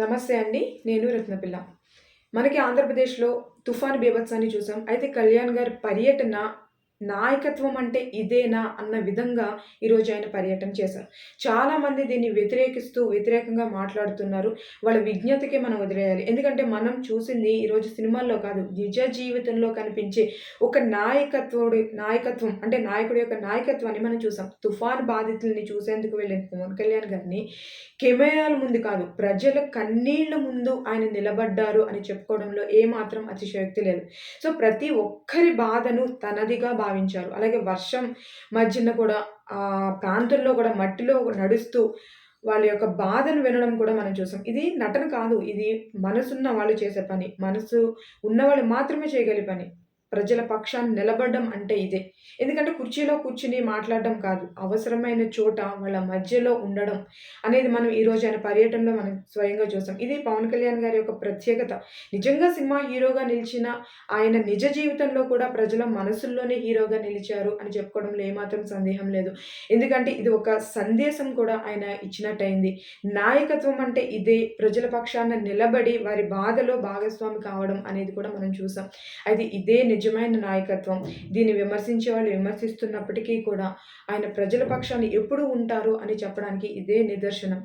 నమస్తే అండి నేను రత్నపిల్ల. మనకి ఆంధ్రప్రదేశ్లో తుఫాన్ బీభత్సాన్ని చూసాం. అయితే కళ్యాణ్ గారి పర్యటన నాయకత్వం అంటే ఇదేనా అన్న విధంగా ఈరోజు ఆయన పర్యటన చేశారు. చాలామంది దీన్ని వ్యతిరేకిస్తూ వ్యతిరేకంగా మాట్లాడుతున్నారు. వాళ్ళ విజ్ఞతకే మనం వదిలేయాలి. ఎందుకంటే మనం చూసింది ఈరోజు సినిమాల్లో కాదు. నిజ జీవితంలో కనిపించే ఒక నాయకత్వుడి నాయకత్వం అంటే నాయకుడి యొక్క నాయకత్వాన్ని మనం చూసాం. తుఫాన్ బాధితుల్ని చూసేందుకు వెళ్ళిన పవన్ కళ్యాణ్ గారిని కెమెరాల ముందు కాదు ప్రజల కన్నీళ్ళ ముందు ఆయన నిలబడ్డారు అని చెప్పుకోవడంలో ఏమాత్రం అతిశయోక్తి లేదు. సో ప్రతి ఒక్కరి బాధను తనదిగా భావించారు. అలాగే వర్షం మధ్యన కూడా ఆ ప్రాంతంలో కూడా మట్టిలో నడుస్తూ వాళ్ళ యొక్క బాధను వినడం కూడా మనం చూసాం. ఇది నటన కాదు ఇది మనసున్న వాళ్ళు చేసే పని. మనసు ఉన్నవాళ్ళు మాత్రమే చేయగలిగే పని. ప్రజల పక్షాన్ని నిలబడడం అంటే ఇదే. ఎందుకంటే కుర్చీలో కూర్చుని మాట్లాడడం కాదు అవసరమైన చోట వాళ్ళ మధ్యలో ఉండడం అనేది మనం ఈరోజు ఆయన పర్యటనలో మనం స్వయంగా చూసాం. ఇది పవన్ కళ్యాణ్ గారి యొక్క ప్రత్యేకత. నిజంగా సినిమా హీరోగా నిలిచిన ఆయన నిజ జీవితంలో కూడా ప్రజల మనసుల్లోనే హీరోగా నిలిచారు అని చెప్పుకోవడంలో ఏమాత్రం సందేహం లేదు. ఎందుకంటే ఇది ఒక సందేశం కూడా ఆయన ఇచ్చినట్టయింది. నాయకత్వం అంటే ఇదే ప్రజల పక్షాన నిలబడి వారి బాధలో భాగస్వామి కావడం అనేది కూడా మనం చూసాం. అది ఇదే నిజమైన నాయకత్వం. దీన్ని విమర్శించే వాళ్ళు విమర్శిస్తున్నప్పటికీ కూడా ఆయన ప్రజల పక్షాన్ని ఎప్పుడు ఉంటారు అని చెప్పడానికి ఇదే నిదర్శనం.